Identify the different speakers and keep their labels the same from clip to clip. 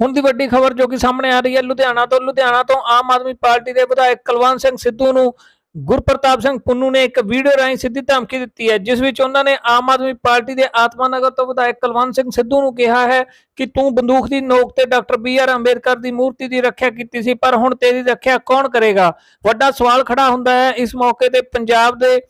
Speaker 1: ਹੁਣ ਦੀ ਵੱਡੀ ਖਬਰ ਜੋ ਕਿ ਸਾਹਮਣੇ ਆ ਰਹੀ ਹੈ, ਲੁਧਿਆਣਾ ਤੋਂ। ਲੁਧਿਆਣਾ ਤੋਂ ਆਮ ਆਦਮੀ ਪਾਰਟੀ ਦੇ ਵਿਧਾਇਕ ਕੁਲਵੰਤ ਸਿੰਘ ਸਿੱਧੂ ਨੂੰ ਗੁਰਪ੍ਰਤਾਪ ਸਿੰਘ ਪੁੰਨੂ ਨੇ ਇੱਕ ਵੀਡੀਓ ਰਾਹੀਂ ਸਿੱਧੀ ਧਮਕੀ ਦਿੱਤੀ ਹੈ, ਜਿਸ ਵਿੱਚ ਉਹਨਾਂ ਨੇ ਆਮ ਆਦਮੀ ਪਾਰਟੀ ਦੇ ਆਤਮਾ ਨਗਰ ਤੋਂ ਵਿਧਾਇਕ ਕੁਲਵੰਤ ਸਿੰਘ ਸਿੱਧੂ ਨੂੰ ਕਿਹਾ ਹੈ ਕਿ ਤੂੰ ਬੰਦੂਕ ਦੀ ਨੋਕ ਤੇ ਡਾਕਟਰ ਬੀ ਆਰ ਅੰਬੇਦਕਰ ਦੀ ਮੂਰਤੀ ਦੀ ਰੱਖਿਆ ਕੀਤੀ ਸੀ, ਪਰ ਹੁਣ ਤੇਰੀ ਰੱਖਿਆ ਕੌਣ ਕਰੇਗਾ? ਵੱਡਾ ਸਵਾਲ ਖੜਾ ਹੁੰਦਾ ਹੈ, ਇਸ ਮੌਕੇ ਤੇ ਪੰਜਾਬ ਦੇ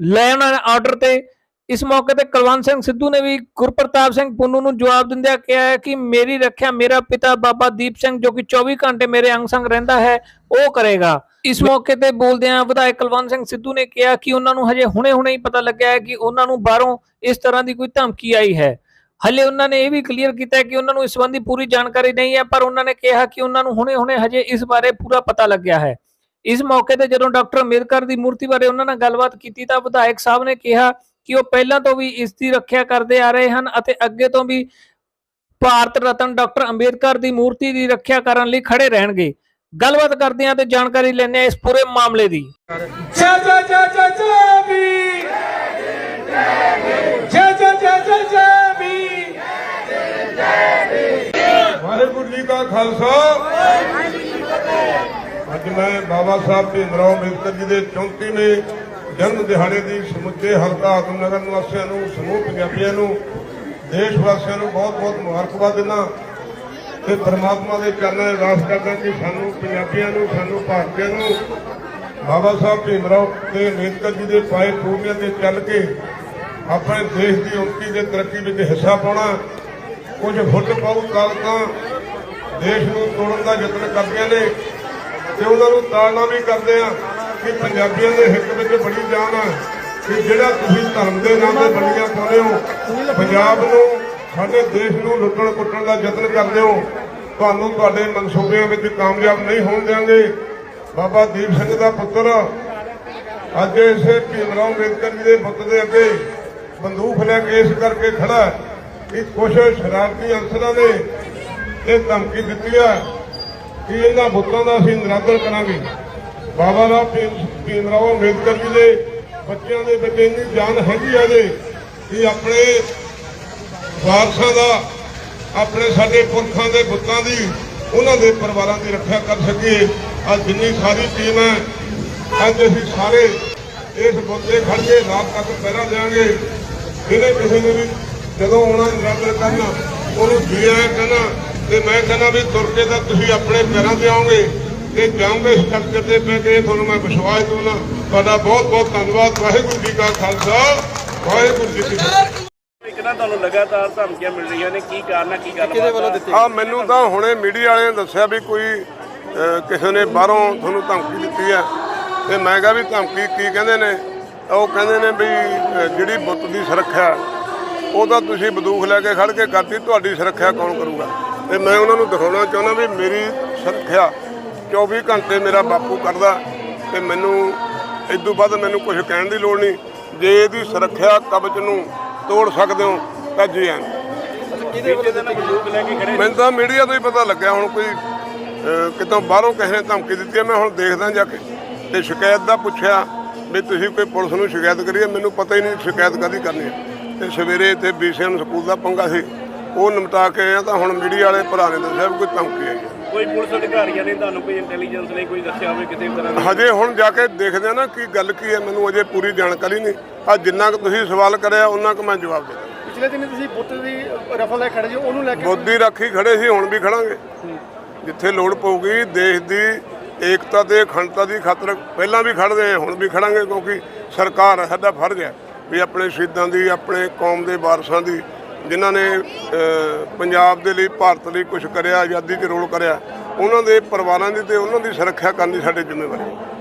Speaker 1: ਲੈਣ ਆਰਡਰ ਤੇ ਇਸ ਮੌਕੇ ਤੇ ਕੁਲਵੰਤ ਸਿੰਘ ਸਿੱਧੂ ਨੇ ਵੀ ਗੁਰਪ੍ਰਤਾਪ ਸਿੰਘ ਪੁੰਨੂ ਨੂੰ ਜਵਾਬ ਦਿੰਦਿਆਂ ਕਿਹਾ ਹੈ ਕਿ ਮੇਰੀ ਰੱਖਿਆ ਮੇਰਾ ਪਿਤਾ ਬਾਬਾ ਦੀਪ ਸਿੰਘ ਜੋ ਕਿ 24 ਘੰਟੇ ਮੇਰੇ ਅੰਗ ਸੰਗ ਰਹਿੰਦਾ ਹੈ ਉਹ ਕਰੇਗਾ। ਇਸ ਮੌਕੇ ਤੇ ਬੋਲਦਿਆਂ ਵਿਧਾਇਕ ਕੁਲਵੰਤ ਸਿੰਘ ਸਿੱਧੂ ਨੇ ਕਿਹਾ ਕਿ ਉਹਨਾਂ ਨੂੰ ਹਜੇ ਹੁਣੇ-ਹੁਣੇ ਹੀ ਪਤਾ ਲੱਗਿਆ ਹੈ ਕਿ ਉਹਨਾਂ ਨੂੰ ਬਾਹਰੋਂ ਇਸ ਤਰ੍ਹਾਂ ਦੀ ਕੋਈ ਧਮਕੀ ਆਈ ਹੈ। ਹਲੇ ਉਹਨਾਂ ਨੇ ਇਹ ਵੀ ਕਲੀਅਰ ਕੀਤਾ ਕਿ ਉਹਨਾਂ ਨੂੰ ਇਸ ਸੰਬੰਧੀ ਪੂਰੀ ਜਾਣਕਾਰੀ ਨਹੀਂ ਹੈ ਪਰ ਉਹਨਾਂ ਨੇ ਕਿਹਾ ਕਿ ਉਹਨਾਂ ਨੂੰ ਹੁਣੇ-ਹੁਣੇ ਹਜੇ ਇਸ ਬਾਰੇ ਪੂਰਾ ਪਤਾ ਲੱਗਿਆ ਹੈ। ਇਸ ਮੌਕੇ ਤੇ ਜਦੋਂ ਡਾਕਟਰ ਅੰਬੇਦਕਰ ਦੀ ਮੂਰਤੀ ਬਾਰੇ ਉਹਨਾਂ ਨਾਲ ਗੱਲਬਾਤ ਕੀਤੀ ਤਾਂ ਵਿਧਾਇਕ ਸਾਹਿਬ ਨੇ ਕਿਹਾ ਕਿ ਉਹ ਪਹਿਲਾਂ ਤੋਂ ਵੀ ਇਸ ਦੀ ਰੱਖਿਆ ਕਰਦੇ ਆ ਰਹੇ ਹਨ ਅਤੇ ਅੱਗੇ ਤੋਂ ਵੀ ਭਾਰਤ ਰਤਨ ਡਾਕਟਰ ਅੰਬੇਦਕਰ ਦੀ ਮੂਰਤੀ ਦੀ ਰੱਖਿਆ ਕਰਨ ਲਈ ਖੜੇ ਰਹਿਣਗੇ। ਗੱਲਬਾਤ ਕਰਦੇ ਹਾਂ ਤੇ ਜਾਣਕਾਰੀ ਲੈਂਦੇ ਹਾਂ ਇਸ ਪੂਰੇ ਮਾਮਲੇ ਦੀ।
Speaker 2: ਜੈ ਜੈ ਜੈ ਜੈ ਜੈ ਵੀ। ਜੈ ਜੈ ਜੈ ਜੈ ਜੈ ਵੀ।
Speaker 3: ਵਾਹਿਗੁਰੂ ਜੀ ਕਾ ਖਾਲਸਾ। ਅੱਜ ਮੈਂ ਬਾਬਾ ਸਾਹਿਬ ਭੀਮਰਾਓ ਅੰਬੇਦਕਰ ਜੀ ਦੇ 34ਵੇਂ ਜਨਮ ਦਿਹਾੜੇ ਦੀ ਸਮੁੱਚੇ ਹਲਕਾ ਆਤਮਨਗਰ ਨਿਵਾਸੀਆਂ ਨੂੰ, ਸਮੂਹ ਪੰਜਾਬੀਆਂ ਨੂੰ, ਦੇਸ਼ ਵਾਸੀਆਂ ਨੂੰ ਬਹੁਤ-ਬਹੁਤ ਮੁਬਾਰਕਬਾਦ ਦਿੰਦਾ ਤੇ ਪਰਮਾਤਮਾ ਦੇ ਚਰਨਾਂ 'ਚ ਅਰਦਾਸ ਕਰਦਾ ਕਿ ਸਾਨੂੰ ਪੰਜਾਬੀਆਂ ਨੂੰ, ਸਾਨੂੰ ਭਾਰਤੀਆਂ ਨੂੰ, ਬਾਬਾ ਸਾਹਿਬ ਭੀਮਰਾਓ ਤੇ ਅੰਬੇਦਕਰ ਜੀ ਦੇ ਪਾਏ ਪੂਰਨਿਆਂ ਤੇ ਚੱਲ ਕੇ ਆਪਣੇ ਦੇਸ਼ ਦੀ ਉੱਨਤੀ ਤੇ ਤਰੱਕੀ ਵਿੱਚ ਹਿੱਸਾ ਪਾਉਣਾ ਕੁਝ ਫੁੱਟ ਪਾਉ ਤਾਕਤਾਂ ਦੇਸ਼ ਨੂੰ ਤੋੜਨ ਦਾ ਯਤਨ ਕਰਦੀਆਂ ਨੇ ਤੇ ਉਹਨਾਂ ਨੂੰ ਤਾੜਨਾ ਵੀ ਕਰਦੇ ਆ ਕਿ ਪੰਜਾਬੀਆਂ ਦੇ ਹਿੱਤ ਵਿੱਚ ਬੜੀ ਜਾਨ ਹੈ ਕਿ ਜਿਹੜਾ ਤੁਸੀਂ ਧਰਮ ਦੇ ਨਾਂ ਤੇ ਬੰਦੀਆਂ ਪਾਉਂਦੇ ਹੋ, ਪੰਜਾਬ ਨੂੰ, ਸਾਡੇ ਦੇਸ਼ ਨੂੰ ਲੁੱਟਣ ਕੁੱਟਣ ਦਾ ਯਤਨ ਕਰਦੇ ਹੋ, ਤੁਹਾਨੂੰ ਤੁਹਾਡੇ ਮਨਸੂਬਿਆਂ ਵਿੱਚ ਕਾਮਯਾਬ ਨਹੀਂ ਹੋਣ ਦਿਆਂਗੇ। ਬਾਬਾ ਦੀਪ ਸਿੰਘ ਦਾ ਪੁੱਤਰ ਅੱਜ ਇਸੇ ਭੀਮਰਾਓ ਅੰਬੇਦਕਰ ਜੀ ਦੇ ਬੁੱਤ ਦੇ ਅੱਗੇ ਬੰਦੂਕ ਲੈ ਕੇ ਇਸ ਕਰਕੇ ਖੜਾ ਕਿ ਕੁਝ ਸ਼ਰਾਰਤੀ ਅਨਸਰਾਂ ਨੇ ਇਹ ਧਮਕੀ ਦਿੱਤੀ ਹੈ ਕਿ ਇਹਨਾਂ ਬੁੱਤਾਂ ਦਾ ਅਸੀਂ ਨਿਰਾਦਰ ਕਰਾਂਗੇ। ਬਾਬਾ ਰਾਮ ਭੀਮ ਭੀਮਰਾਓ ਅੰਬੇਦਕਰ ਜੀ ਦੇ ਬੱਚਿਆਂ ਦੇ ਵਿੱਚ ਇੰਨੀ ਜਾਨ ਹੈਗੀ ਹੈ ਜੇ ਕਿ ਆਪਣੇ ਵਾਰਸਾਂ ਦਾ, ਆਪਣੇ ਸਾਡੇ ਪੁਰਖਾਂ ਦੇ ਬੁੱਤਾਂ ਦੀ, ਉਹਨਾਂ ਦੇ ਪਰਿਵਾਰਾਂ ਦੀ ਰੱਖਿਆ ਕਰ ਸਕੀਏ। ਅੱਜ ਜਿੰਨੀ ਸਾਰੀ ਟੀਮ ਹੈ, ਅੱਜ ਅਸੀਂ ਸਾਰੇ ਇਸ ਬੁੱਤੇ ਖੜ ਕੇ ਰਾਤ ਤੱਕ ਪਹਿਰਾ ਦੇਵਾਂਗੇ ਜਿਹਨੇ ਕਿਸੇ ਨੇ ਵੀ ਜਦੋਂ ਆਉਣਾ ਨਿਰੰਤਰ ਕਰਨਾ, ਉਹਨੂੰ ਜੀ ਆਇਆ ਕਹਿਣਾ ਤੇ ਮੈਂ ਕਹਿੰਦਾ ਵੀ ਤੁਰ ਕੇ ਤਾਂ ਤੁਸੀਂ ਆਪਣੇ ਪੈਰਾਂ ਤੇ ਆਓਗੇ। ਤੇ ਜਾਓਗੇ ਸਟਰਕਚਰ ਤੇ ਪੈ ਕੇ ਤੁਹਾਨੂੰ ਮੈਂ ਵਿਸ਼ਵਾਸ ਦਿਵਾਉਣਾ। ਤੁਹਾਡਾ ਬਹੁਤ ਬਹੁਤ ਧੰਨਵਾਦ। ਵਾਹਿਗੁਰੂ ਜੀ ਕਾ ਖਾਲਸਾ। ਵਾਹਿਗੁਰੂ ਜੀ ਕੀ ਫਤਿਹ।
Speaker 4: ਕਿਹਨਾਂ ਤੁਹਾਨੂੰ ਲਗਾਤਾਰ ਧਮਕੀਆਂ ਮਿਲ ਰਹੀਆਂ ਨੇ? ਕੀ ਕਾਰਨ ਹੈ ਕੀ ਆ?
Speaker 3: ਆ ਮੈਨੂੰ ਤਾਂ ਹੁਣੇ ਮੀਡੀਆ ਵਾਲਿਆਂ ਨੇ ਦੱਸਿਆ ਵੀ ਕੋਈ ਕਿਸੇ ਨੇ ਬਾਹਰੋਂ ਤੁਹਾਨੂੰ ਧਮਕੀ ਦਿੱਤੀ ਹੈ। ਤੇ ਮੈਂ ਕਿਹਾ ਵੀ ਧਮਕੀ ਕੀ ਕਹਿੰਦੇ ਨੇ? ਉਹ ਕਹਿੰਦੇ ਨੇ ਵੀ ਜਿਹੜੀ ਬੁੱਤ ਦੀ ਸੁਰੱਖਿਆ ਉਹ ਤਾਂ ਤੁਸੀਂ ਬੰਦੂਕ ਲੈ ਕੇ ਖੜ ਕੇ ਕਰਤੀ ਤੁਹਾਡੀ ਸੁਰੱਖਿਆ ਕੌਣ ਕਰੂਗਾ? ਤੇ ਮੈਂ ਉਹਨਾਂ ਨੂੰ ਦਿਖਾਉਣਾ ਚਾਹੁੰਦਾ ਵੀ ਮੇਰੀ ਸੁਰੱਖਿਆ 24 ਘੰਟੇ ਮੇਰਾ ਬਾਪੂ ਕਰਦਾ ਤੇ ਮੈਨੂੰ ਤੋਂ ਵੱਧ ਮੈਨੂੰ ਕੁਝ ਕਹਿਣ ਦੀ ਲੋੜ ਨਹੀਂ। ਜੇ ਇਹਦੀ ਸੁਰੱਖਿਆ ਕਵਚ ਨੂੰ ਤੋੜ ਸਕਦੇ ਹੋ ਤਾਂ ਜੀ
Speaker 4: ਖੜੇ
Speaker 3: ਮੈਨੂੰ ਤਾਂ ਮੀਡੀਆ ਤੋਂ ਹੀ ਪਤਾ ਲੱਗਿਆ ਹੁਣ ਕੋਈ ਕਿਤੋਂ ਬਾਹਰੋਂ ਕਿਸੇ ਨੇ ਧਮਕੀ ਦਿੱਤੀ ਹੈ ਮੈਂ ਹੁਣ ਦੇਖਦਾ ਜਾ ਕੇ। ਤੇ ਸ਼ਿਕਾਇਤ ਦਾ ਪੁੱਛਿਆ ਵੀ ਤੁਸੀਂ ਕੋਈ ਪੁਲਿਸ ਨੂੰ ਸ਼ਿਕਾਇਤ ਕਰੀਏ ਮੈਨੂੰ ਪਤਾ ਹੀ ਨਹੀਂ ਸ਼ਿਕਾਇਤ ਕਾਦੀ ਕਰਨੀ ਹੈ। ਤੇ ਸਵੇਰੇ ਇੱਥੇ ਬੀਸੀਐਮ ਸਕੂਲ ਦਾ ਪੰਗਾ ਸੀ ਉਹ ਨਿਮਟਾ ਕੇ ਆਇਆ ਤਾਂ ਹੁਣ ਮੀਡੀਆ ਵਾਲੇ ਭਰਾ ਨੇ ਦੱਸਿਆ ਵੀ ਕੋਈ ਧਮਕੀ ਆਈ ਹੈ।
Speaker 4: ਕੋਈ ਪੁਲਿਸ ਅਧਿਕਾਰੀਆਂ ਨੇ ਤੁਹਾਨੂੰ ਕੋਈ ਇੰਟੈਲੀਜੈਂਸ ਨੇ ਕੋਈ ਦੱਸਿਆ ਹੋਵੇ ਕਿਸੇ ਵੀ ਤਰ੍ਹਾਂ ਦਾ?
Speaker 3: ਹਜੇ ਹੁਣ ਜਾ ਕੇ ਦੇਖਦੇ ਆ ਨਾ ਕੀ ਗੱਲ ਕੀ ਹੈ ਮੈਨੂੰ ਅਜੇ ਪੂਰੀ ਜਾਣਕਾਰੀ ਨਹੀਂ। ਆ ਜਿੰਨਾ ਕੁ ਤੁਸੀਂ ਸਵਾਲ ਕਰਿਆ ਉਹਨਾਂ ਕੁ ਮੈਂ ਜਵਾਬ ਦੇ
Speaker 2: ਪਿਛਲੇ ਦਿਨ ਤੁਸੀਂ ਬੁੱਤ ਦੀ ਰਫਲ ਲੈ ਖੜੇ ਜੀ ਉਹਨੂੰ ਲੈ ਕੇ
Speaker 3: ਬੋਦੀ ਰਾਖੀ ਖੜੇ ਸੀ ਹੁਣ ਵੀ ਖੜਾਂਗੇ। ਜਿੱਥੇ ਲੋੜ ਪਊਗੀ ਦੇਸ਼ ਦੀ ਏਕਤਾ ਤੇ ਅਖੰਡਤਾ ਦੀ ਖਾਤਰ ਪਹਿਲਾਂ ਵੀ ਖੜਦੇ ਹੁਣ ਵੀ ਖੜਾਂਗੇ ਕਿਉਂਕਿ ਸਰਕਾਰ ਸਾਡਾ ਫਰਜ਼ ਹੈ ਵੀ ਆਪਣੇ ਸ਼ਹੀਦਾਂ ਦੀ ਆਪਣੇ ਕੌਮ ਦੇ ਵਾਰਸਾਂ ਦੀ ਜਿਨ੍ਹਾਂ ਨੇ ਪੰਜਾਬ ਦੇ ਲਈ, ਭਾਰਤ ਲਈ ਕੁਝ ਕਰਿਆ, ਆਜ਼ਾਦੀ 'ਚ ਰੋਲ ਕਰਿਆ, ਉਹਨਾਂ ਦੇ ਪਰਿਵਾਰਾਂ ਦੀ ਤੇ ਉਹਨਾਂ ਦੀ ਸੁਰੱਖਿਆ ਕਰਨੀ ਸਾਡੀ ਜ਼ਿੰਮੇਵਾਰੀ ਹੈ।